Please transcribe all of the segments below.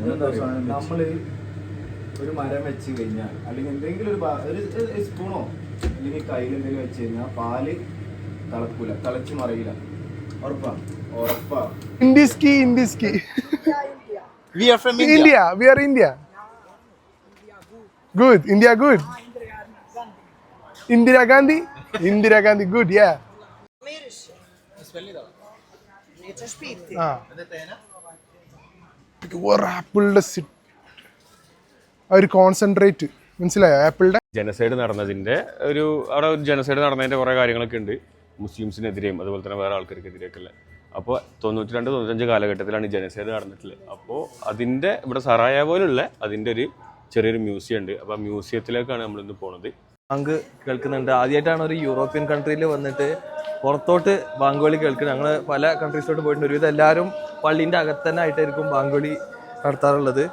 നമ്മൾ ഒരു മരം വെച്ച് കഴിഞ്ഞാൽ അല്ലെങ്കിൽ എന്തെങ്കിലും ഒരു ഒരു സ്പൂണോ അല്ലെങ്കിൽ കയ്യിൽ എന്തെങ്കിലും വെച്ച് കഴിഞ്ഞാൽ പാൽ തിളക്കൂല തിളച്ച് മറിയില്ല ഉറപ്പാ ഉറപ്പാ Indiski, Indiski. We are from India. India. We are India. Good. India good. Indira Gandhi. Indira Gandhi good. Yeah. ആ ഒരു ആപ്പിളിന്റെ ആ ഒരു കോൺസെൻട്രേറ്റ് മനസ്സിലായോ? ആപ്പിളിന്റെ ജനസൈഡ് നടന്നതിന്റെ ഒരു അവിടെ ഒരു ജനസൈഡ് നടന്നതിന്റെ കുറേ കാര്യങ്ങളൊക്കെ ഉണ്ട്. മുസ്ലിംസിനെതിരെയും അതുപോലെ തന്നെ വേറെ ആൾക്കാർക്കെതിരെയൊക്കെ ഉള്ള അപ്പോൾ തൊണ്ണൂറ്റി രണ്ട് തൊണ്ണൂറ്റഞ്ച് കാലഘട്ടത്തിലാണ് ഈ ജനസൈഡ് നടന്നിട്ടുള്ളത്. അപ്പോൾ അതിന്റെ ഇവിടെ സറായ പോലുള്ള അതിന്റെ ഒരു ചെറിയൊരു മ്യൂസിയം ഉണ്ട്. അപ്പോൾ ആ മ്യൂസിയത്തിലേക്കാണ് നമ്മളിന്ന് പോണത്. ബാങ്ക് കേൾക്കുന്നുണ്ട്. ആദ്യമായിട്ടാണ് ഒരു യൂറോപ്യൻ കൺട്രിയിൽ വന്നിട്ട് പുറത്തോട്ട് ബാങ്കുകളി കേൾക്കുന്നത്. ഞങ്ങൾ പല കൺട്രീസിലോട്ട് പോയിട്ടുണ്ട്. ഒരുവിധം എല്ലാവരും പള്ളീന്റെ അകത്ത് തന്നെ ആയിട്ടായിരിക്കും ബാങ്കുളി നടത്താറുള്ളത്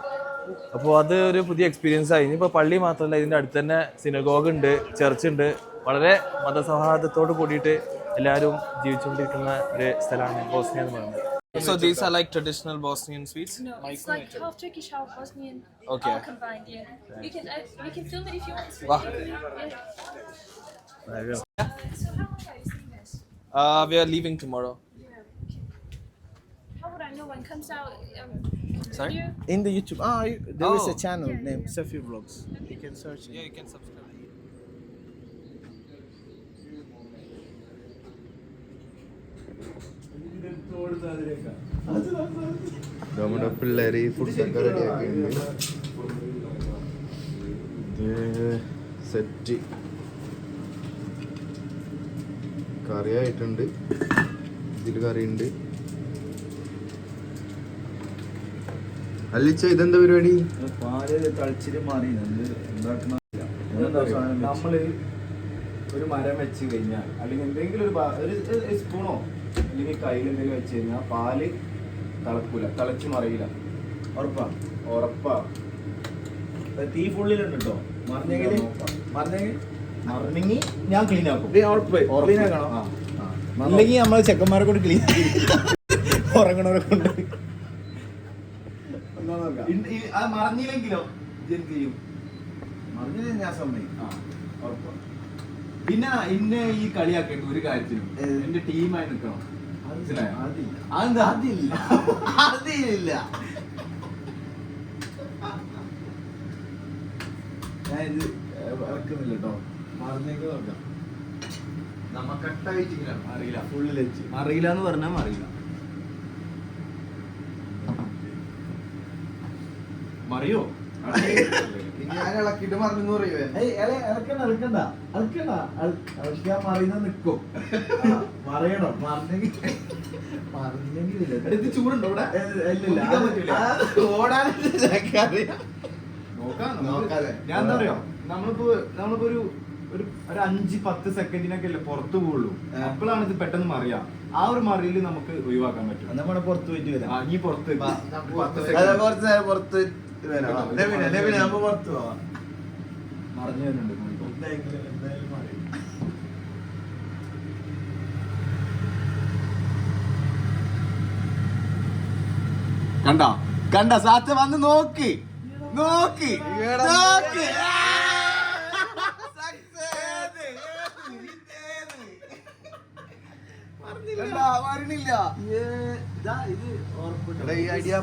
അപ്പോൾ അത് ഒരു പുതിയ എക്സ്പീരിയൻസ് ആയി ഇനിയിപ്പോൾ പള്ളി മാത്രമല്ല ഇതിന്റെ അടുത്ത് തന്നെ സിനഗോഗ് ഉണ്ട് ചർച്ച് ഉണ്ട് വളരെ മതസൗഹാർദ്ദത്തോട് കൂടിയിട്ട് എല്ലാവരും ജീവിച്ചുകൊണ്ടിരിക്കുന്ന ഒരു സ്ഥലമാണ് ബോസ്നിയ എന്ന് പറയുന്നത് So these are like traditional Bosnian sweets. No, it's like half Turkish, half Bosnian. Okay. All combined, yeah. You can uh, we can film it if you want. Wow. Yeah. There you Uh, So how are you seeing this? we are leaving tomorrow. It comes out? Um, Sorry? video? In the YouTube, ah, you- there is Oh. a channel named yeah. Safi Vlogs. You can search it. Yeah, you can subscribe. നമ്മുടെ പിള്ളേര് ഫുഡൊക്കെ റെഡിയാക്കിയിട്ടുണ്ട് set കറി ആയിട്ടുണ്ട് ഇതിൽ കറിയുണ്ട് അല്ലിച്ച ഇതെന്താ പരിപാടി? പാൽ തളിച്ചിട്ട് മാറി. നമ്മൾ ഒരു മരം വെച്ച് കഴിഞ്ഞാൽ അല്ലെങ്കിൽ എന്തെങ്കിലും ഒരു ഒരു സ്പൂണോ അല്ലെങ്കിൽ കയ്യിൽ എന്തെങ്കിലും വെച്ച് കഴിഞ്ഞാൽ പാൽ തിളക്കൂല. തിളച്ച് മറിയില്ല. ഉറപ്പാ? ഉറപ്പാ. തീ ഫുള്ളിലുണ്ട് കേട്ടോ മറിഞ്ഞെങ്കിൽ മറിഞ്ഞെങ്കിൽ മറിഞ്ഞെങ്കിൽ ഞാൻ ക്ലീൻ ആക്കും. ക്ലീൻ ആക്കണം. ആ, നമ്മളെ നമ്മൾ ചെക്കന്മാരെ കൂടി ക്ലീൻ ഉറങ്ങണവരെ കൊണ്ട്. അത് മറിഞ്ഞില്ലെങ്കിലോ? ചെയ്യും? മറിഞ്ഞില്ല ഞാൻ സമ്മതി ആ, ഉറപ്പാ. പിന്നെ ഇന്നെ ഈ കളിയാക്കേണ്ട ഒരു കാര്യത്തിനും? എന്റെ ടീമായി നിൽക്കണം? അതില്ല. അതില്ല. അതില്ല. ഞാൻ ഇത് ഇറക്കുന്നില്ല കേട്ടോ. മറിഞ്ഞെങ്കിൽ നോക്കാം. നമ്മ കട്ടായിട്ടില്ല അറിയില്ല. ഫുള്ളിൽ വെച്ച് അറിയില്ല എന്ന് പറഞ്ഞാൽ അറിയില്ല മറിയോ? ഞാൻ ഇളക്കിട്ട് മറിഞ്ഞു ഇളക്കണ്ട ഇളക്കണ്ട. ഇളക്കണ്ട. ഇളക്കാൻ മറിയുന്ന നിക്കും. മറിയണം. മറിഞ്ഞെങ്കിൽ ചൂടുണ്ടോ. ഞാൻ എന്താ പറയാ നമ്മളിപ്പോ നമ്മളിപ്പോ ഒരു ഒരു ഒരു അഞ്ച് പത്ത് സെക്കൻഡിനൊക്കെ അല്ലേ പുറത്തു പോകുള്ളൂ അപ്പോഴാണ് ഇത് പെട്ടെന്ന് മറിയാം. ആ ഒരു മറിയിൽ നമുക്ക് ഒഴിവാക്കാൻ പറ്റും. നമ്മുടെ പുറത്ത് പോയിട്ട് വരാം. ആ, നീ പുറത്ത് പുറത്ത് കണ്ട? കണ്ട? സാത്ത് വന്ന് നോക്കി. നോക്കി. നോക്ക്. ഈ ഐഡിയ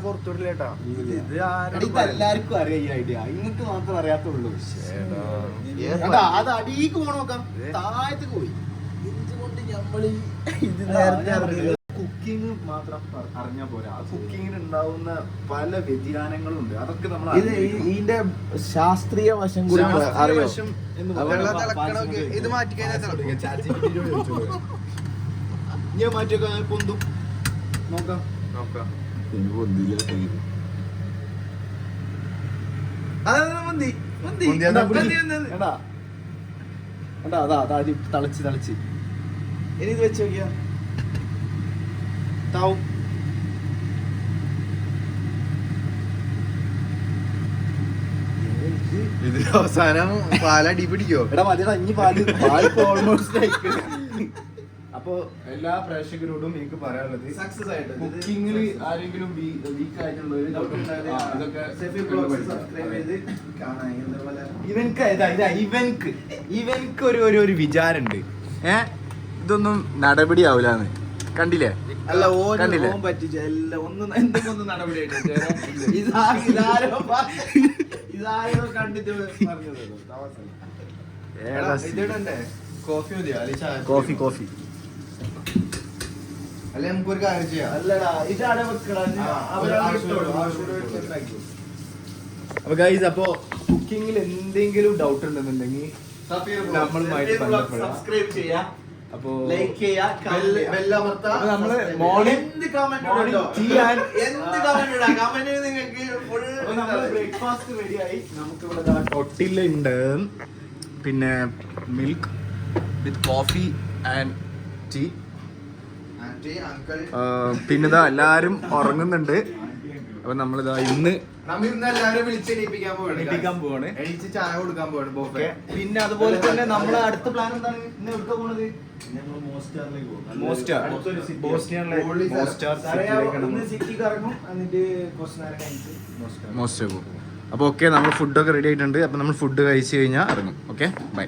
എല്ലാവർക്കും അറിയാം ഈ ഐഡിയ. ഇങ്ങക്ക് മാത്രം അറിയാത്തുള്ളൂ. അത് അടിയിക്ക് പോണ നോക്കാം. താഴത്തേക്ക് പോയി. എന്തുകൊണ്ട് ഇത് നേരത്തെ കുക്കിംഗ് മാത്രം അറിഞ്ഞാൽ അറിഞ്ഞാ പോരാ. ആ കുക്കിങ്ങിന് ഉണ്ടാവുന്ന പല വ്യതിയാനങ്ങളും ഉണ്ട് അതൊക്കെ നമ്മൾ ഇത് ഈ- ഇതിന്റെ ശാസ്ത്രീയ വശം കൂടി അറിയാം? ഇത് മാറ്റി കഴിഞ്ഞാൽ ഞാൻ മാറ്റിയൊക്കെ പൊന്തും. നോക്കാം. നോക്കാം. തളിച്ച് തളിച്ച്. ഇനി ഇത് വെച്ച് നോക്കിയാ. താവും. ഇത് അവസാനം പാലടി പിടിക്കോ? എടാ മതിടാ ഇനി പാൽ. പാലിപ്പോ ഓൾമോസ്റ്റ് ആ അപ്പൊ എല്ലാ പ്രേക്ഷകരോടും എനിക്ക് പറയാനുള്ളത് സക്സസ് ആയിട്ട് ബുക്കിംഗിൽ ആരെങ്കിലും വീക്ക് ആയിട്ടുള്ളവര് ആ, ഇതൊക്കെ സബ്സ്ക്രൈബ് ചെയ്ത് കാണാൻ ഇങ്ങനത്തെ പല? ഇവൻക്ക് ഇവൻക്ക് ഇവൻക്ക് ഒരു ഒരു ഒരു വിചാരമുണ്ട് ഏ? ഇതൊന്നും നടപടി ആവൂലെന്ന് കണ്ടില്ലേ? അല്ല ഓൻ കണ്ടില്ലേ? പറ്റിച്ച എല്ലാം ഒന്നും എന്തെങ്കിലും ഒന്നും നടപടി ആയിട്ട് ഇതാ ഇതാരോ ഇതാരോ കണ്ടിട്ട് പറഞ്ഞത്. Coffee coffee coffee. അല്ലെ നമുക്ക് ഒരു കാര്യം ചെയ്യാം. അല്ലടാ ഇത് വെക്കടാ. ആ, അവരാ ആവശ്യമുള്ള- ഇട്ടോളൂ. ആവശ്യമുള്ള ആവശ്യമുള്ള ഉണ്ടാക്കി. അപ്പൊ ഗൈസ് അപ്പൊ കുക്കിങ്ങിൽ എന്തെങ്കിലും ഡൗട്ട് ഉണ്ടെന്നുണ്ടെങ്കിൽ സബ്സ്ക്രൈബ് ചെയ്യാ. അപ്പോ ലൈക്ക് നമ്മൾ full ബ്രേക്ക്ഫാസ്റ്റ് റെഡിയായി നമുക്ക് ഇവിടെ ടൊട്ടില്ല ഉണ്ട് പിന്നെ milk with coffee and tea പിന്നെ ഇതാ എല്ലാരും ഉറങ്ങുന്നുണ്ട്. അപ്പൊ നമ്മളിതാ ഇന്ന് നമ്മ ഇന്ന് എല്ലാവരും വിളിച്ചെണീപ്പിക്കാൻ പോവാണ് എണീപ്പിക്കാൻ പോവാണ്. ചായ കൊടുക്കാൻ പോവാണ് ബോഫെ. പിന്നെ അതുപോലെ തന്നെ നമ്മളെ അടുത്ത പ്ലാൻ എന്താണ്? ഇന്ന് എവിടെ പോണത്? പോകും. മോസ്റ്റ് അപ്പോൾ ഓക്കെ നമ്മൾ ഫുഡൊക്കെ റെഡി ആയിട്ടുണ്ട്. അപ്പൊ നമ്മൾ ഫുഡ് കഴിച്ചു കഴിഞ്ഞാൽ ഇറങ്ങും. ഓക്കെ? ബൈ.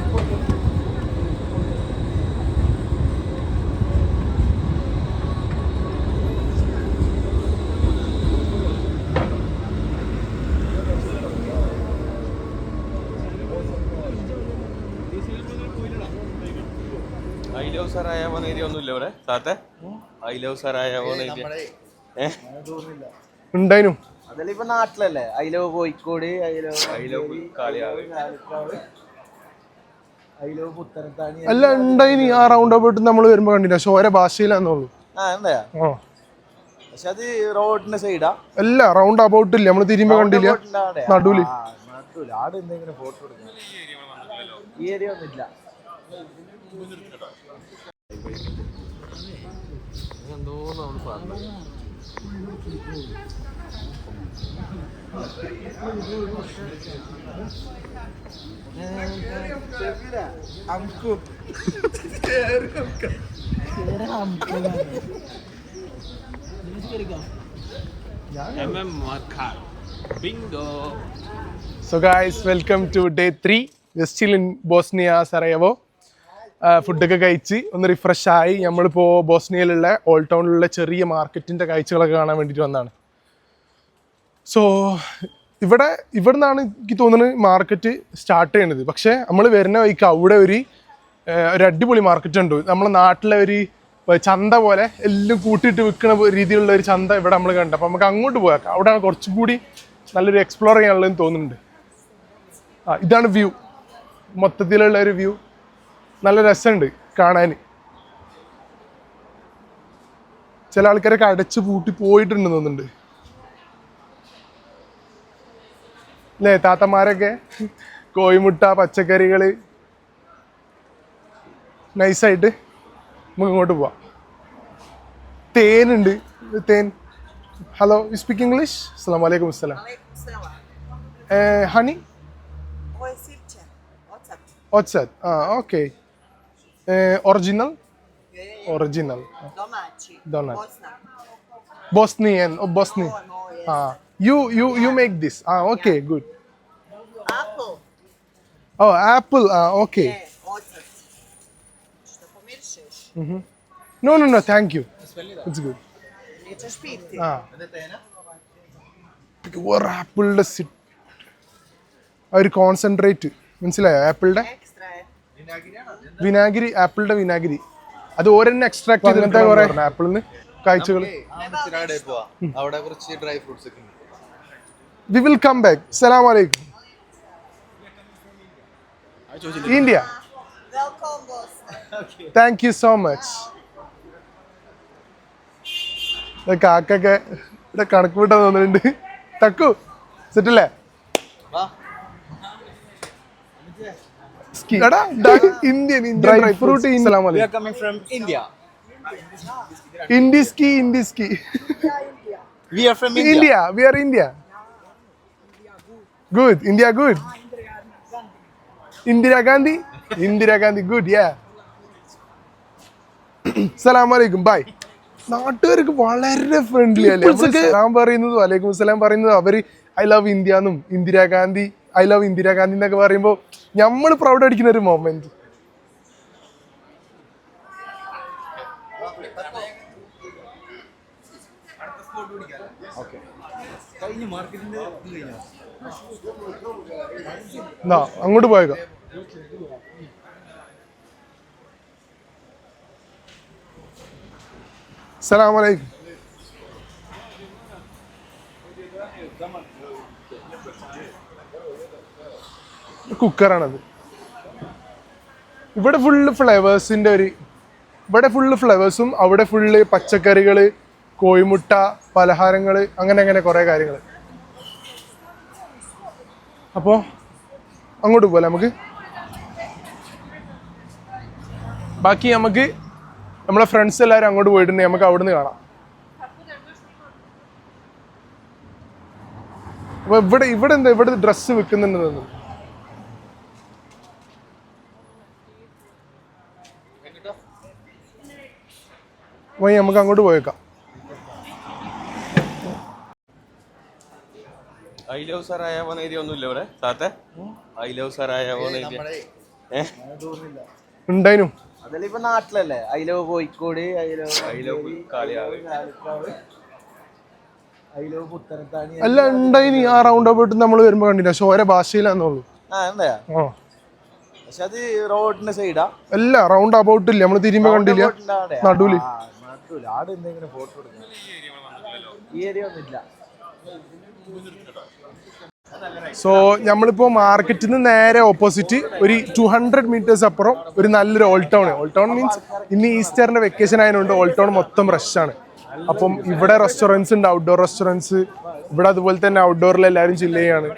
ലവ് സറായ പോകുന്ന ഏരിയ ഒന്നുമില്ല ഇവിടെ? താത്തെ? ഐ ലവ് സറായ പോകുന്ന ഏരിയ ഉണ്ടായിരുന്നു അതല്ലേ ഇപ്പൊ നാട്ടിലല്ലേ? അയിലോ കോഴിക്കോട് അയിലോ ഐ ലവ് കാളിയാവ്. ലവ് പുത്തനത്താണി. അല്ല ഉണ്ടായിനി ആ റൗണ്ട് അബൌട്ട് നമ്മൾ വരുമ്പോ കണ്ടില്ല? ഓരോ ഭാഷയിലാന്നുള്ളൂ. ആ എന്താ? ആ. പക്ഷെ അത് റോഡിന്റെ സൈഡാ അല്ല റൗണ്ട് അബൌട്ട് ഇല്ല? നമ്മൾ തിരുമ്പോ കണ്ടില്ല? നടുവിൽ. നടുവിൽ. ആട് എന്തെങ്കിലും ഫോട്ടോ എടുക്കണം. ഈ ഏരിയ ഒന്നുമില്ല. എന്തോ നമ്മൾ പറഞ്ഞു മാർക്കാർ bingo so guys welcome to day three വെസ്റ്റിൽ in Bosnia Sarajevo ഫുഡൊക്കെ കഴിച്ച് ഒന്ന് റിഫ്രഷ് ആയി നമ്മളിപ്പോൾ ബോസ്നിയയിലുള്ള ഓൾഡ് ടൗണിലുള്ള ചെറിയ മാർക്കറ്റിന്റെ കാഴ്ചകളൊക്കെ കാണാൻ വേണ്ടിയിട്ട് വന്നതാണ്. സോ ഇവിടെ ഇവിടെ നിന്നാണ് എനിക്ക് തോന്നുന്നത് മാർക്കറ്റ് സ്റ്റാർട്ട് ചെയ്യണത്. പക്ഷേ നമ്മൾ വരുന്ന വഴിക്ക് അവിടെ ഒരു ഒരു അടിപൊളി മാർക്കറ്റ് ഉണ്ട്. നമ്മളെ നാട്ടിലെ ഒരു ചന്ത പോലെ എല്ലാം കൂട്ടിയിട്ട് വിൽക്കുന്ന രീതിയിലുള്ള ഒരു ചന്ത ഇവിടെ നമ്മൾ കണ്ടു. അപ്പോൾ നമുക്ക് അങ്ങോട്ട് പോയാൽ അവിടെയാണ് കുറച്ചും കൂടി നല്ലൊരു എക്സ്പ്ലോർ ചെയ്യാനുള്ളതെന്ന് തോന്നുന്നുണ്ട്. ആ ഇതാണ് വ്യൂ മൊത്തത്തിലുള്ള ഒരു വ്യൂ നല്ല രസമുണ്ട് കാണാൻ. ചില ആൾക്കാരൊക്കെ അടച്ചു പൂട്ടി പോയിട്ടുണ്ടെന്ന് തോന്നുന്നുണ്ട്. അല്ലേ താത്തമാരൊക്കെ? കോഴിമുട്ട പച്ചക്കറികൾ നൈസായിട്ട് നമുക്ക് ഇങ്ങോട്ട് പോവാം. തേനുണ്ട്. തേൻ. ഹലോ യു സ്പീക്ക് ഇംഗ്ലീഷ് അസ്സാം വലൈക്കും അസ്സലാം ഹണി വാട്സാപ്പ് ആ What's up? Otsat. Ah, okay. Eh, original? Original. Domaci. Donut. Bosna. Bosnian. Oh, Bosnian. Oh, no, yes. Ah, you you you make this. Ah, okay, good. Apple. Oh, apple. Ah, okay. Yeah, Mm Što pomirišeš? No, no, no. Thank you. It's good. Nećeš piti? Ah. ഒരു ആപ്പിളിന്റെ C ഒരു concentrate മനസ്സിലായോ je. വിനാഗിരി ആപ്പിളിന്റെ വിനാഗിരി. അത് ഓരോന്നെ extract ചെയ്തിട്ട് കുറെ ആപ്പിളിന്ന് കാഴ്ചകൾ അവിടെ കുറച്ച് ഡ്രൈ ഫ്രൂട്ട്സ് ഒക്കെ വി വിൽ കം ബാക്ക് സലാം അലൈക്കും India. Thank you so much കാക്കൊക്കെ ഇവിടെ കണക്ക് വിട്ടാൻ തോന്നുന്നുണ്ട്. തക്കു സെറ്റല്ലേ എടാ Indian dry fruit We are coming from India. ഇൻഡിസ്കി ഇൻഡിസ്കി We are from India. India we are India good India good Indira Gandhi Indira Gandhi good യാ സലാമലൈക്കും ബൈ നാട്ടുകാർക്ക് വളരെ ഫ്രണ്ട്ലി അല്ലേ? ഞാൻ പറയുന്നതും അലൈക്കും സലാം പറയുന്നതും അവർ ഐ ലവ് ഇന്ത്യ എന്നും ഇന്ദിരാഗാന്ധി ഐ ലവ് ഇന്ദിരാഗാന്ധി എന്നൊക്കെ പറയുമ്പോൾ നമ്മൾ പ്രൗഡ് അടിക്കുന്ന ഒരു മൊമെന്റ് അങ്ങോട്ട് പോയേക്കാം. സലാമലൈക്കും കുക്കറാണത്. ഇവിടെ ഫുള്ള് ഫ്ലേവേഴ്സിന്റെ ഒരു ഇവിടെ ഫുള്ള് ഫ്ലേവേഴ്സും അവിടെ ഫുള്ള് പച്ചക്കറികൾ കോഴിമുട്ട പലഹാരങ്ങൾ അങ്ങനെ അങ്ങനെ കുറേ കാര്യങ്ങൾ. അപ്പോൾ അങ്ങോട്ട് പോലെ നമുക്ക്? ബാക്കി നമുക്ക് നമ്മളെ ഫ്രണ്ട്സ് എല്ലാവരും അങ്ങോട്ട് പോയിട്ടുണ്ട്. നമുക്ക് അവിടുന്ന് കാണാം. അപ്പൊ ഇവിടെ ഇവിടെ എന്താ ഇവിടെ ഡ്രസ്സ് വിൽക്കുന്നുണ്ടെന്ന് വഴി നമുക്ക് അങ്ങോട്ട് പോയേക്കാം. ഐ ലവ് സറായാവോ എന്ന് എഴുതിയ ഇവിടെ. താത്തെ? ഐ ലവ് സറായാവോ ഉണ്ടായിനും അതല്ല ഇപ്പൊ നാട്ടിലല്ലേ? അയിലോ Kozhikode അയിലോ I love I love Puthanathani അല്ല ഉണ്ടായിനി ആ റൗണ്ട് അബൌട്ട് നമ്മൾ വരുമ്പോ കണ്ടില്ല? പക്ഷെ ഓരോ ഭാഷയിലാന്നുള്ളൂ. ആ എന്താ ആ. പക്ഷെ അത് റോഡിന്റെ സൈഡാ അല്ല റൗണ്ട് അബൌട്ട് ഇല്ല. നമ്മൾ തിരുമ്പോ കണ്ടില്ല. നടുവിൽ. നടുവിൽ ആട് എന്തെങ്കിലും ഫോട്ടോ എടുക്കും ഈ ഏരിയ ഒന്നുമില്ല സോ നമ്മളിപ്പോ മാർക്കറ്റിൽ നിന്ന് നേരെ ഓപ്പോസിറ്റ് ഒരു ടു ഹൺഡ്രഡ് മീറ്റേഴ്സ് അപ്പുറം ഒരു നല്ലൊരു old town old town means ഇന്ന് ഈസ്റ്ററിന്റെ വെക്കേഷൻ ആയതുകൊണ്ട് ഓൾ ടൗൺ മൊത്തം റഷാണ് ആണ്. അപ്പം ഇവിടെ റെസ്റ്റോറന്റ്സ് ഉണ്ട് ഔട്ട്ഡോർ റെസ്റ്റോറന്റ്സ് ഇവിടെ അതുപോലെ തന്നെ ഔട്ട്ഡോറിൽ എല്ലാവരും ചില്ല് ചെയ്യാണ്.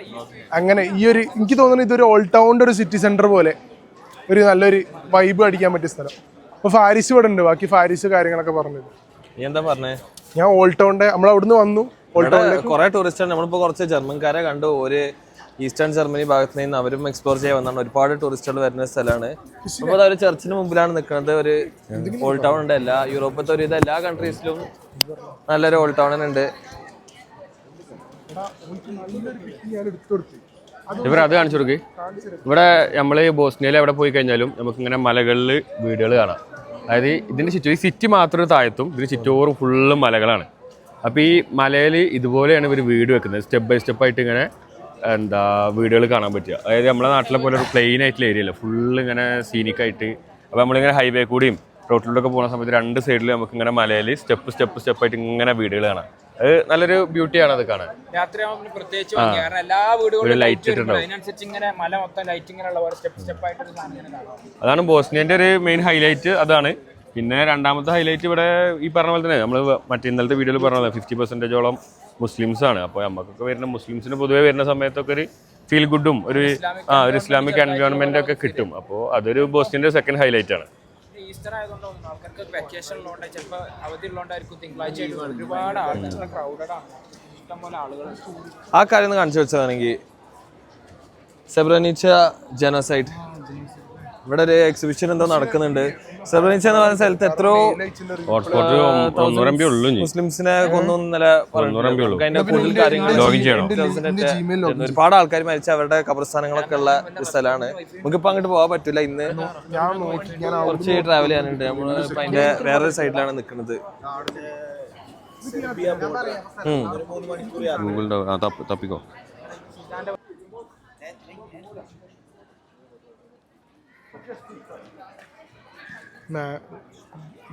അങ്ങനെ ഈ ഒരു എനിക്ക് തോന്നുന്നു ഇതൊരു ഓൾ ടൗണിന്റെ ഒരു സിറ്റി സെന്റർ പോലെ ഒരു നല്ലൊരു വൈബ് അടിക്കാൻ പറ്റിയ സ്ഥലം. അപ്പൊ ഫാരിസ് ഇവിടെ ഉണ്ട്. ബാക്കി ഫാരിസ് കാര്യങ്ങളൊക്കെ പറഞ്ഞത് നീ എന്താ പറഞ്ഞേ? ഞാൻ ഓൾഡ് ടൗണിന്റെ നമ്മൾ അവിടുന്ന് വന്നു. കൊറേ ടൂറിസ്റ്റ് നമ്മളിപ്പോ കുറച്ച് ജർമ്മൻകാരെ കണ്ടു. ഒരു ഈസ്റ്റേൺ ജർമ്മനി ഭാഗത്ത് നിന്ന് അവരും എക്സ്പ്ലോർ ചെയ്യാൻ വന്നാണ്. ഒരുപാട് ടൂറിസ്റ്റുകൾ വരുന്ന സ്ഥലമാണ്. അപ്പോൾ ഒരു ചർച്ചിന് മുമ്പിലാണ് നിൽക്കുന്നത് ഒരു ഓൾഡ് ടൗൺ ഉണ്ട്. എല്ലാ യൂറോപ്പത്തെ ഒരു ഇത് എല്ലാ കൺട്രീസിലും നല്ലൊരു ഓൾഡ് ടൗൺ ഉണ്ട്. ഇവർ അത് കാണിച്ചു കൊടുക്ക്. ഇവിടെ നമ്മൾ ബോസ്നിയയിൽ എവിടെ പോയി കഴിഞ്ഞാലും നമുക്ക് ഇങ്ങനെ മലകളിൽ വീടുകൾ കാണാം. അതായത് ഇതിന്റെ ചുറ്റും ഈ സിറ്റി മാത്രം ഒരു താഴത്തും ഇതിന് ചുറ്റോറും ഫുള്ള് മലകളാണ്. അപ്പോൾ ഈ മലയിൽ ഇതുപോലെയാണ് ഇവർ വീട് വെക്കുന്നത്. സ്റ്റെപ്പ് ബൈ സ്റ്റെപ്പ് ആയിട്ട് ഇങ്ങനെ എന്താ വീടുകൾ കാണാൻ പറ്റുക. അതായത് നമ്മളെ നാട്ടിലെ പോലെ ഒരു പ്ലെയിൻ ആയിട്ടുള്ള ഏരിയ അല്ല. ഫുള്ള് ഇങ്ങനെ സീനിക് ആയിട്ട്. അപ്പോൾ നമ്മളിങ്ങനെ ഹൈവേ കൂടിയും റോട്ടിലൂടെ പോകുന്ന സമയത്ത് രണ്ട് സൈഡിൽ നമുക്ക് ഇങ്ങനെ മലയിൽ സ്റ്റെപ്പ് സ്റ്റെപ്പ് സ്റ്റെപ്പ് ആയിട്ട് ഇങ്ങനെ വീടുകൾ കാണാം. അത് നല്ലൊരു ബ്യൂട്ടിയാണ് അത് കാണാൻ. രാത്രിയാകുമ്പോൾ പ്രത്യേകിച്ച് ഭംഗിയാ. കാരണം എല്ലാ വീടുകളിലും ഒരു light light വരുമ്പോൾ അതിനനുസരിച്ച് ഇങ്ങനെ മല മൊത്തം ലൈറ്റ് ഇങ്ങനെ ഉള്ള പോലെ സ്റ്റെപ്പ് സ്റ്റെപ്പ് ആയിട്ട് ഒരു സാധനം ഇങ്ങനെ കാണാം. അതാണ് ബോസ്നിയന്റെ ഒരു മെയിൻ ഹൈലൈറ്റ് അതാണ്. പിന്നെ രണ്ടാമത്തെ ഹൈലൈറ്റ് ഇവിടെ ഈ പറഞ്ഞ പോലെ തന്നെ നമ്മൾ മറ്റേ ഇന്നലത്തെ വീഡിയോയിൽ പറഞ്ഞ പോലെ ഫിഫ്റ്റി പെർസെന്റേജോളം മുസ്ലിംസ് ആണ് അപ്പോൾ നമുക്കൊക്കെ വരുന്ന മുസ്ലിംസിന് പൊതുവെ വരുന്ന സമയത്തൊക്കെ ഒരു ഫീൽ ഗുഡും ഒരു ആ ഒരു ഇസ്ലാമിക് എൻവയോൺമെന്റ് ഒക്കെ കിട്ടും. അപ്പോൾ അതൊരു ബോസ്നിയന്റെ സെക്കൻഡ് ഹൈലൈറ്റ് ആണ്. ഈസ്റ്റർ ആയതുകൊണ്ട് ആൾക്കാർക്ക് വെക്കേഷൻ ഉള്ളതുകൊണ്ട് ചിലപ്പോൾ അവധി ഉള്ളതുകൊണ്ടായിരിക്കും തിങ്കളാഴ്ച ഒരുപാട് ആൾക്കാർ ക്രൗഡഡ് ആണ്. ഇഷ്ടംപോലെ ആളുകൾ ആ കാര്യം ഒന്ന് കാണിച്ചു വെച്ചതാണെങ്കിൽ സെബ്രനീച്ച ജനസൈഡ് ഇവിടെ ഒരു എക്സിബിഷൻ എന്തോ നടക്കുന്നുണ്ട്. സെബ്രനീച്ച എന്ന് പറയുന്ന സ്ഥലത്ത് എത്രയോ. മുസ്ലിംസിനെ കൊന്നു ഇന്നലെ. ഒരുപാട് ആൾക്കാർ മരിച്ച അവരുടെ കബർസ്ഥാനങ്ങളൊക്കെ ഉള്ള ഒരു സ്ഥലമാണ്. നമുക്കിപ്പോ അങ്ങോട്ട് പോകാൻ പറ്റില്ല ഇന്ന്. ഞാൻ നോക്കി ഞാൻ കുറച്ച് ട്രാവൽ ചെയ്യാനുണ്ട്. നമ്മൾ അതിന്റെ വേറൊരു സൈഡിലാണ് നിൽക്കുന്നത്. ഗൂഗിൾ തപ്പിക്കോ?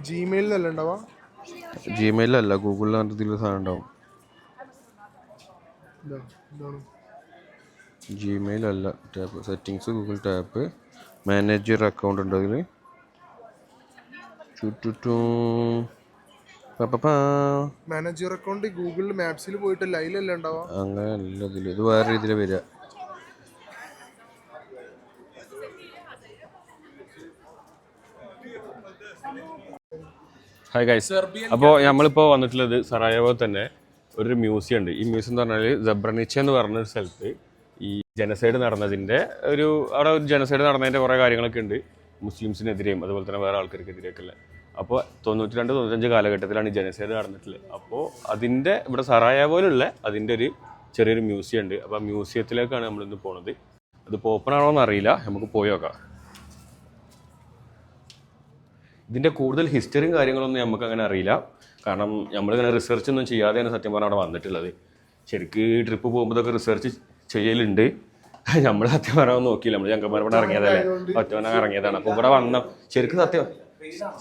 ജിമെയിലല്ല ഉണ്ടാവാ ജിമെയിലല്ല ഗൂഗിളിൽ എന്തെങ്കിലും സാധനം ഉണ്ടാവും. ജിമെയിൽ അല്ല tap settings Google tap manager account ഉണ്ട് അതിൽ. മാനേജർ അക്കൗണ്ട് ഗൂഗിൾ മാപ്സിൽ പോയിട്ട് ലൈലല്ല ഉണ്ടാവാ അങ്ങനെ അല്ല ഇതിൽ. ഇത് വേറെ രീതിയിൽ വരിക. ഹായ് ഗൈസ് അപ്പോൾ നമ്മളിപ്പോൾ വന്നിട്ടുള്ളത് സറായവോ തന്നെ ഒരു മ്യൂസിയം ഉണ്ട്. ഈ മ്യൂസിയം എന്ന് പറഞ്ഞാൽ ജബ്രനിച്ച എന്ന് പറഞ്ഞൊരു സ്ഥലത്ത് ഈ ജനസൈഡ് നടന്നതിന്റെ ഒരു അവിടെ ഒരു ജനസൈഡ് നടന്നതിന്റെ കുറേ കാര്യങ്ങളൊക്കെ ഉണ്ട്. മുസ്ലിംസിനെതിരെയും അതുപോലെ തന്നെ വേറെ ആൾക്കാർക്കെതിരെയൊക്കെ ഉള്ള. അപ്പോൾ തൊണ്ണൂറ്റി രണ്ട് തൊണ്ണൂറ്റഞ്ച് കാലഘട്ടത്തിലാണ് ഈ ജനസൈഡ് നടന്നിട്ടുള്ളത്. അപ്പോൾ അതിന്റെ ഇവിടെ സറായവോയിലുള്ള അതിന്റെ ഒരു ചെറിയൊരു മ്യൂസിയം ഉണ്ട്. അപ്പോൾ ആ മ്യൂസിയത്തിലേക്കാണ് നമ്മളിന്ന് പോണത്. അത് ഓപ്പൺ ആണോ എന്നറിയില്ല നമുക്ക് പോയി നോക്കാം. ഇതിന്റെ കൂടുതൽ ഹിസ്റ്ററിയും കാര്യങ്ങളൊന്നും നമുക്ക് അങ്ങനെ അറിയില്ല. കാരണം നമ്മളിങ്ങനെ റിസർച്ച് ഒന്നും ചെയ്യാതെയാണ് സത്യം പറഞ്ഞാൽ അവിടെ വന്നിട്ടുള്ളത്. ശരിക്ക് ട്രിപ്പ് പോകുമ്പോഴൊക്കെ റിസർച്ച് ചെയ്യലുണ്ട്. നമ്മൾ സത്യം പറയാൻ നോക്കിയില്ല. നമ്മൾ ചങ്കന്മാരോട് ഇറങ്ങിയതല്ലേ? ഒറ്റവന ഇറങ്ങിയതാണ്. അപ്പോൾ ഇവിടെ വന്ന ശരിക്കും സത്യം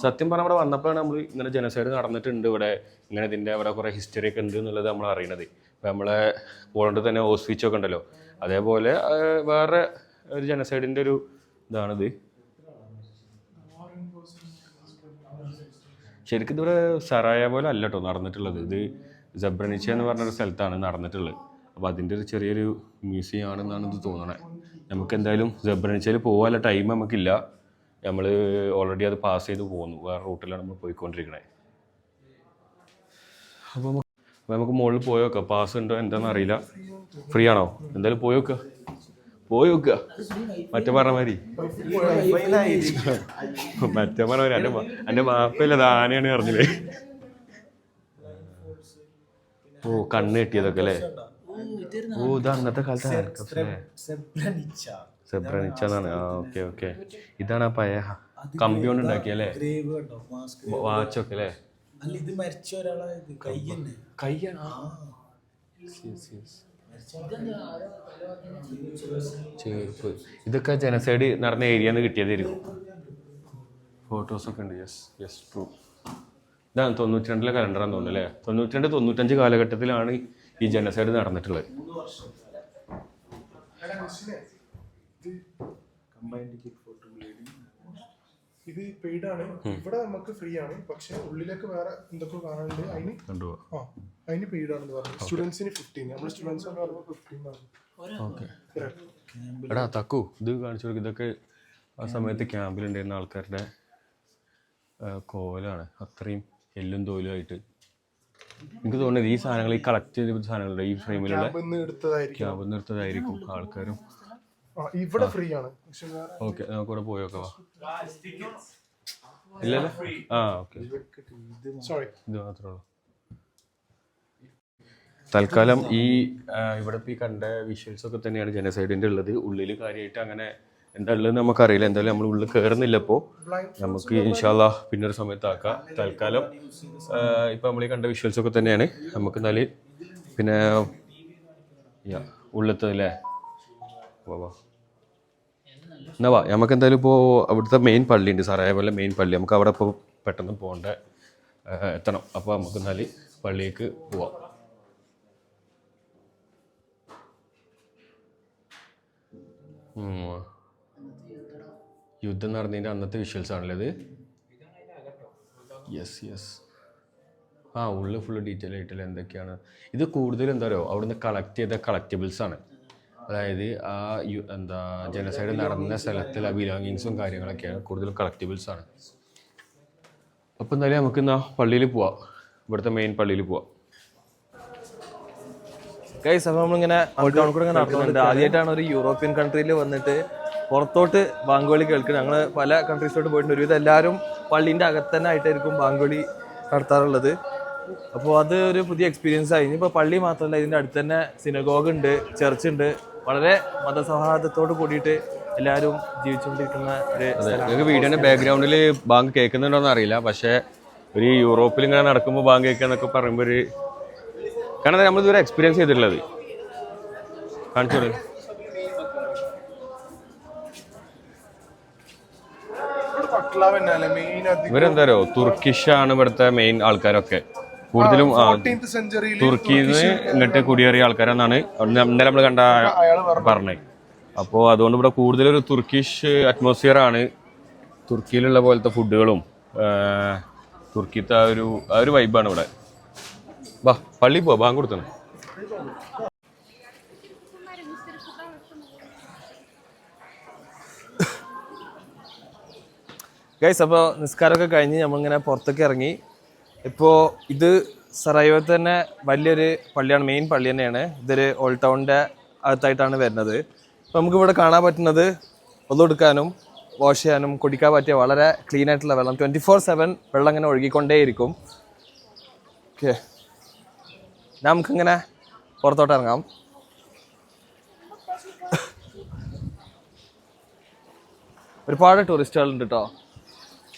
സത്യം പറഞ്ഞാൽ ഇവിടെ വന്നപ്പോഴാണ് നമ്മൾ ഇങ്ങനെ ജനസൈഡ് നടന്നിട്ടുണ്ട് ഇവിടെ. ഇങ്ങനെ ഇതിന്റെ അവിടെ കുറേ ഹിസ്റ്ററി ഒക്കെ ഉണ്ട് എന്നുള്ളത് നമ്മൾ അറിയണത്. ഇപ്പോൾ നമ്മളെ പോകേണ്ടത് തന്നെ ഓസ്വിച്ചൊക്കെ ഉണ്ടല്ലോ. അതേപോലെ വേറെ ഒരു ജനസൈഡിന്റെ ഒരു ഇതാണിത്. ശരിക്കും ഇതിവിടെ സറായ പോലെ അല്ല കേട്ടോ നടന്നിട്ടുള്ളത്. ഇത് ജബ്രനിച്ച എന്ന് പറഞ്ഞൊരു സ്ഥലത്താണ് നടന്നിട്ടുള്ളത്. അപ്പോൾ അതിന്റെ ഒരു ചെറിയൊരു മ്യൂസിയം ആണെന്നാണ് ഇത് തോന്നണത് നമുക്ക് എന്തായാലും ജബ്രനിച്ചയിൽ പോകാനുള്ള ടൈം നമുക്കില്ല. നമ്മൾ ഓൾറെഡി അത് പാസ് ചെയ്ത് പോകുന്നു വേറെ റൂട്ടിലാണ് നമ്മൾ പോയിക്കൊണ്ടിരിക്കണേ. അപ്പോൾ നമുക്ക് മുകളിൽ പോയോക്കാം പാസ് ഉണ്ടോ എന്താണെന്ന് അറിയില്ല. ഫ്രീ ആണോ? എന്തായാലും പോയി നോക്കുക പോയി നോക്കുക മറ്റേ പറഞ്ഞ മാതിരി. മറ്റേ പറഞ്ഞ മാതിരി. എന്റെ എന്റെ മാപ്പല്ല ദാനയാണ് പറഞ്ഞില്ലേ? ഓ കണ്ണ് കെട്ടിയതൊക്കെ അല്ലേ? ഓ ഇത് അന്നത്തെ കാലത്ത് സെബ്രനിച്ച എന്നാണ് ആ ഓക്കെ ഓക്കെ. ഇതാണ് ആ പഴയ കമ്പി കൊണ്ട്? ഉണ്ടാക്കിയല്ലേ വാച്ചൊക്കെ അല്ലേ? അല്ല ഇത് മരിച്ച ഒരാളെ കൈ കയ്യാണ് ചേർപ്പ് ഇതൊക്കെ ജനസൈഡ് നടന്ന ഏരിയ നിന്ന് കിട്ടിയതായിരിക്കും. ഫോട്ടോസൊക്കെ ഉണ്ട്. യെസ് യെസ് ട്രൂ ഇതാണ് തൊണ്ണൂറ്റി രണ്ടിലെ കലണ്ടറാന്ന് തോന്നുന്നു അല്ലേ? തൊണ്ണൂറ്റി രണ്ട് തൊണ്ണൂറ്റഞ്ച് കാലഘട്ടത്തിലാണ് ഈ ജനസൈഡ് നടന്നിട്ടുള്ളത്. ഇത് പെയ്ഡ് ആണ് ഇവിടെ നമുക്ക് ഫ്രീ ആണ്. പക്ഷെ ഉള്ളിലേക്ക് വേറെ എന്തൊക്കെ കാണാനുണ്ട്. അതിന് ആ അതിന് പെയ്ഡ് ആണെന്ന് പറഞ്ഞു സ്റ്റുഡൻസിന് ഫിഫ്റ്റീൻ നമ്മുടെ സ്റ്റുഡൻസ് എന്ന് പറയുമ്പോൾ ഫിഫ്റ്റീൻ ആണ്. എടാ തക്കു ഇത് കാണിച്ചു കൊടുക്കും. ഇതൊക്കെ ആ സമയത്ത് ക്യാമ്പിലുണ്ടായിരുന്ന ആൾക്കാരുടെ കോലാണ്. അത്രയും എല്ലും തോലുമായിട്ട് എനിക്ക് തോന്നുന്നത് ഈ സാധനങ്ങൾ ഈ കളക്ട് ചെയ്ത സാധനങ്ങളുണ്ട് ഈ ഫ്രെയിമിലുള്ള ക്യാമ്പ് നിർത്തതായിരിക്കും ആൾക്കാരും. ഇവിടെ ഫ്രീ ആണ് ഓക്കെ നമുക്ക് ഓക്കെ നമുക്കിവിടെ പോയി നോക്കാം. ഇല്ലല്ലോ? ആ ഓക്കെ. സോറി ഇത് മാത്രമേ ഉള്ളൂ. തൽക്കാലം ഈ ഇവിടെ ഇപ്പോൾ ഈ കണ്ട വിഷ്വൽസ് ഒക്കെ തന്നെയാണ് ജനസൈഡിന്റെ ഉള്ളത്. ഉള്ളിൽ കാര്യമായിട്ട് അങ്ങനെ എന്താ ഉള്ളതെന്ന് നമുക്കറിയില്ല. എന്തായാലും നമ്മൾ ഉള്ളിൽ കയറുന്നില്ല ഇപ്പോ. നമുക്ക് ഇൻഷാല്ല പിന്നെ ഒരു സമയത്ത് ആക്കാം. തൽക്കാലം ഇപ്പൊ നമ്മൾ ഈ കണ്ട വിഷ്വൽസ് ഒക്കെ തന്നെയാണ്. നമുക്ക് എന്നാൽ പിന്നെ യാ ഉള്ളത്തല്ലേ വാ വാ. എന്നാ വാ നമുക്ക് എന്തായാലും ഇപ്പോൾ അവിടുത്തെ മെയിൻ പള്ളി ഉണ്ട് സറായപോലെ മെയിൻ പള്ളി. നമുക്ക് അവിടെ ഇപ്പോൾ പെട്ടെന്ന് പോകേണ്ട എത്തണം. അപ്പോൾ നമുക്ക് എന്നാൽ പള്ളിക്ക് പോവാം. യുദ്ധം നടന്നതിന്റെ അന്നത്തെ വിഷ്വൽസ് ആണല്ലേ ഇത്. യെസ് യെസ് ആ ഉള്ളിൽ ഫുള്ള് ഡീറ്റെയിൽ ആയിട്ടില്ല? എന്തൊക്കെയാണ്? ഇത് കൂടുതലും എന്താ പറയുക അവിടുന്ന് കളക്ട് ചെയ്ത കളക്റ്റബിൾസ് ആണ്. അതായത് ആ യു എന്താ ജനസൈഡ് നടന്ന സ്ഥലത്തിലെ ബിലോങ്ങിങ്സും കാര്യങ്ങളൊക്കെയാണ് കൂടുതലും കളക്റ്റബിൾസ് ആണ്. അപ്പോൾ എന്തായാലും നമുക്ക് എന്നാ പള്ളിയിൽ പോവാം. ഇവിടുത്തെ മെയിൻ പള്ളിയിൽ പോവാം. ഗൈസ് അപ്പോൾ നമ്മളിങ്ങനെ ഓൾഡ് ടൗൺ കൂടെ ഇങ്ങനെ നടക്കുന്നുണ്ട്. ആദ്യമായിട്ടാണ് ഒരു യൂറോപ്യൻ കൺട്രിയിൽ വന്നിട്ട് പുറത്തോട്ട് ബാങ്കുകളി കേൾക്കുന്നത്. ഞങ്ങൾ പല കൺട്രീസിലോട്ട് പോയിട്ടുണ്ട്. ഒരുവിധം എല്ലാവരും പള്ളീന്റെ അകത്തന്നെ ആയിട്ടായിരിക്കും ബാങ്കുകളി നടത്താറുള്ളത്. അപ്പോൾ അത് ഒരു പുതിയ എക്സ്പീരിയൻസ് ആയി ഇനിയിപ്പോൾ പള്ളി മാത്രമല്ല ഇതിന്റെ അടുത്ത് തന്നെ സിനഗോഗ് ഉണ്ട് ചർച്ച് ഉണ്ട്. വളരെ മതസൗഹാർദ്ദത്തോട് കൂടിയിട്ട് എല്ലാവരും ജീവിച്ചുകൊണ്ടിരിക്കുന്ന ഒരു അതെ. നിങ്ങൾക്ക് വീഡിയോന്റെ ബാക്ക്ഗ്രൗണ്ടിൽ ബാങ്ക് കേൾക്കുന്നുണ്ടോന്ന് അറിയില്ല. പക്ഷേ ഒരു യൂറോപ്പിൽ ഇങ്ങനെ നടക്കുമ്പോൾ ബാങ്ക് കേൾക്കുക എന്നൊക്കെ പറയുമ്പോൾ ഒരു കാരണം നമ്മൾ ഇതുവരെ എക്സ്പീരിയൻസ് ചെയ്തിട്ടുള്ളത്. കാണിച്ചോളൂ. ഇവരെന്താ തുർക്കിഷാണ് തുർക്കിഷ് ആണ് ഇവിടുത്തെ മെയിൻ ആൾക്കാരൊക്കെ. കൂടുതലും തുർക്കിയിൽ നിന്ന് ഇങ്ങോട്ട് കുടിയേറിയ ആൾക്കാരെന്നാണ്. ഇന്നലെ നമ്മൾ കണ്ട പറഞ്ഞത്. അപ്പോൾ അതുകൊണ്ട് ഇവിടെ കൂടുതലൊരു തുർക്കിഷ് അറ്റ്മോസ്ഫിയർ ആണ് തുർക്കിയിലുള്ള പോലത്തെ ഫുഡുകളും തുർക്കിത്തെ ആ ഒരു ആ ഒരു വൈബാണ് ഇവിടെ. വാ പള്ളി പോവാ ബാങ്ക് കൊടുത്തണം. ഗൈസ് അപ്പോൾ നിസ്കാരമൊക്കെ കഴിഞ്ഞ് നമ്മളിങ്ങനെ പുറത്തേക്ക് ഇറങ്ങി. ഇപ്പോൾ ഇത് സറൈവത്ത് തന്നെ വലിയൊരു പള്ളിയാണ് മെയിൻ പള്ളി തന്നെയാണ്. ഇതൊരു ഓൾഡ് ടൗണിന്റെ അകത്തായിട്ടാണ് വരുന്നത്. അപ്പോൾ നമുക്കിവിടെ കാണാൻ പറ്റുന്നത് ഒതുകൊടുക്കാനും വാഷ് ചെയ്യാനും കുടിക്കാൻ പറ്റിയ വളരെ ക്ലീൻ ആയിട്ടുള്ള വെള്ളം. ട്വന്റി ഫോർ സെവൻ വെള്ളം ഇങ്ങനെ ഒഴുകിക്കൊണ്ടേയിരിക്കും. ഓക്കെ നമുക്കിങ്ങനെ പുറത്തോട്ട് ഇറങ്ങാം. ഒരുപാട് ടൂറിസ്റ്റുകളുണ്ട് കേട്ടോ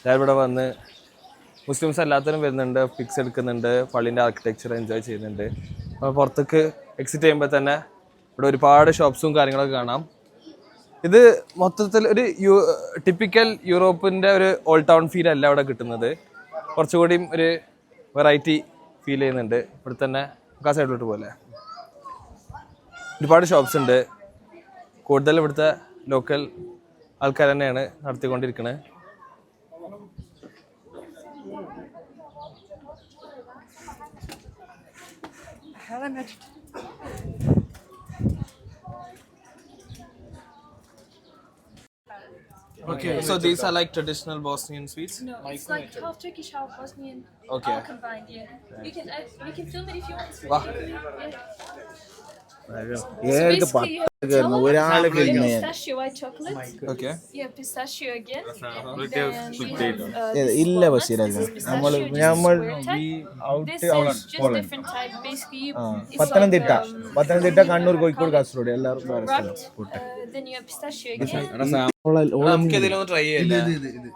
ഞാൻ ഇവിടെ വന്ന് മുസ്ലിംസ് എല്ലാത്തരും വരുന്നുണ്ട് പിക്സ് എടുക്കുന്നുണ്ട് പള്ളീന്റെ ആർക്കിടെക്ചർ എൻജോയ് ചെയ്യുന്നുണ്ട്. അപ്പോൾ പുറത്തേക്ക് എക്സിറ്റ് ചെയ്യുമ്പോൾ തന്നെ ഇവിടെ ഒരുപാട് ഷോപ്സും കാര്യങ്ങളൊക്കെ കാണാം. ഇത് മൊത്തത്തിൽ ഒരു യു ടിപ്പിക്കൽ യൂറോപ്പിന്റെ ഒരു ഓൾഡ് ടൗൺ ഫീൽ അല്ല അവിടെ കിട്ടുന്നത്. കുറച്ചുകൂടിയും ഒരു വെറൈറ്റി ഫീൽ ചെയ്യുന്നുണ്ട്. ഇവിടെ തന്നെ ആ സൈഡിലോട്ട് പോലെ ഒരുപാട് ഷോപ്സ് ഉണ്ട്. കൂടുതൽ ഇവിടുത്തെ ലോക്കൽ ആൾക്കാർ തന്നെയാണ് നടത്തിക്കൊണ്ടിരിക്കുന്നത് Okay, so these are like traditional Bosnian sweets. No, it's like half Turkish, half Bosnian. Okay. All combined, yeah. You can uh, we can film it if you want. Wow. yeah. ഒരാൾ പിന്നെ ഇല്ല ബസീരല്ല നമ്മൾ നമ്മൾ പത്തനംതിട്ട. പത്തനംതിട്ട കണ്ണൂർ കോഴിക്കോട് കാസർഗോഡ് എല്ലാവർക്കും try ചെയ്ത്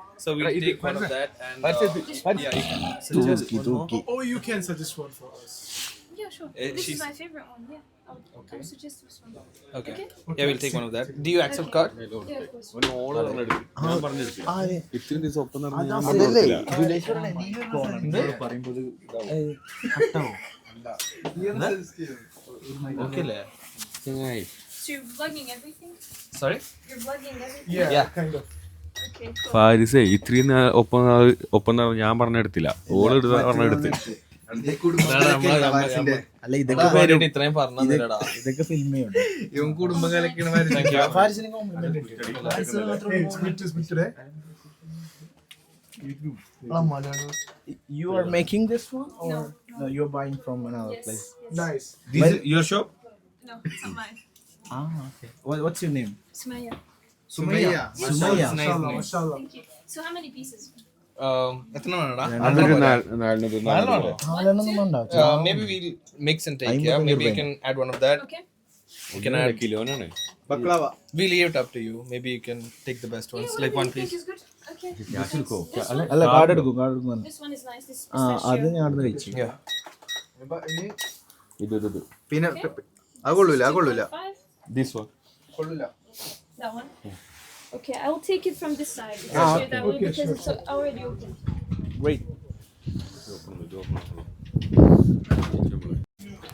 Uh, uh, yeah. Oh, sure. Uh, this is she's- my favorite one. Yeah, I would, I would suggest this one. Okay. Okay. Yeah, we'll take one of that. Do you accept card? Yeah, of course. ഇത്രയും ദിവസം ഒപ്പം Okay, അല്ലേ? So you're vlogging everything? Sorry? You're vlogging everything? Yeah, Yeah. kind of. Okay. ഫാരിസേ ഇത്രയും ഒപ്പം ഒപ്പം ഞാൻ പറഞ്ഞെടുത്തില്ല all എടുത്ത പറഞ്ഞെടുത്ത് അല്ല ഇതൊക്കെ ഇത്രയും. ഇതൊക്കെ film you. are making this one or no, you're buying from another Yes, place? yes. Nice. Your shop No, it's not mine. Ah, okay. What, what's your name? Sumaya. Sumaya. Sumaya. Mashallah, mashallah. Thank you. So how many pieces? Um, Uh, we leave it up to you. Maybe you can take the best ones, like one piece. അല്ല card എടുക്കും card എടുക്കും ആ അത്. ഞാൻ അവിടുന്ന് കഴിച്ചു Yeah. ഇത് ഇത് പിന്നെ അത് കൊള്ളൂല അത് കൊള്ളൂല. This one one. Okay, I will take it from this side. It's Ah, easier that way okay, because sure, it's already open. Great.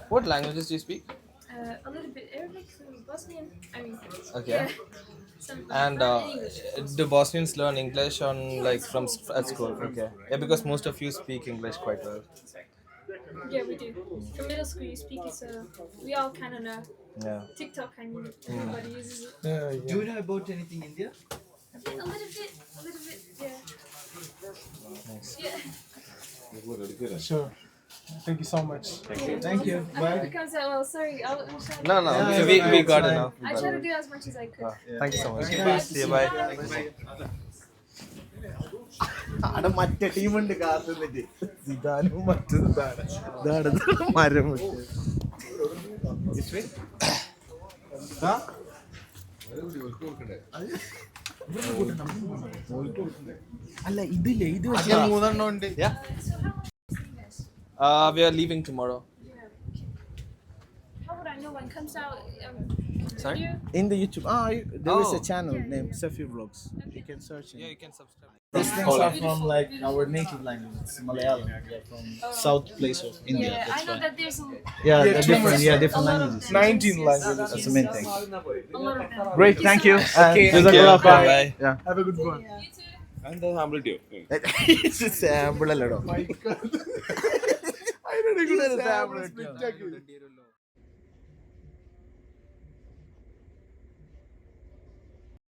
What languages do you speak? Uh, a little bit Arabic, some Bosnian. I mean, Okay. yeah. Some And uh, English. do Bosnians learn English on like from s- at school? Okay. Yeah, because most of you speak English quite well. Yeah, we do. From middle school, you speak it, so we all kind of know. Yeah. TikTok, I mean, everybody uses it. Yeah, yeah. Do you know about anything India? A little bit, a little bit, yeah. Yeah. Sure. Thank you so much. Thank you. I hope it comes out well. Sorry, I'll, I'm sorry. No, no. we, we got enough. I try to do as much as I could. Thank you so much. Yeah. See you. Bye. അവിടെ മറ്റേ ടീമുണ്ട് കാത്തുന്നിട്ട് ഇതാനും മറ്റതാണ് ഇതാണ് മരം? അല്ല ഇതില്ലേ ഇത് മൂന്നെണ്ണം ഉണ്ട്. Uh, we are leaving tomorrow. How would I know One comes out? Um, Sorry? video? in the YouTube. Ah, you, there is a Oh. channel named Safi Vlogs. You can search it. Yeah, you can subscribe. These things are from like our native language, it's Malayalam. They're from south place of India. Yeah, I That's know why. that there's a, Yeah, Yeah, they're two different. Yeah, different a lot of languages. them. 19 languages. That's the main thing. A lot of them. Great, thank you. Okay, Jazakallah Bye. khair. Bye. Yeah. Have a good one. You too. എന്താ sample കിട്ടിയോ sample അല്ലടോ അതിനിടയിൽ കൂടെ sample split ആക്കി.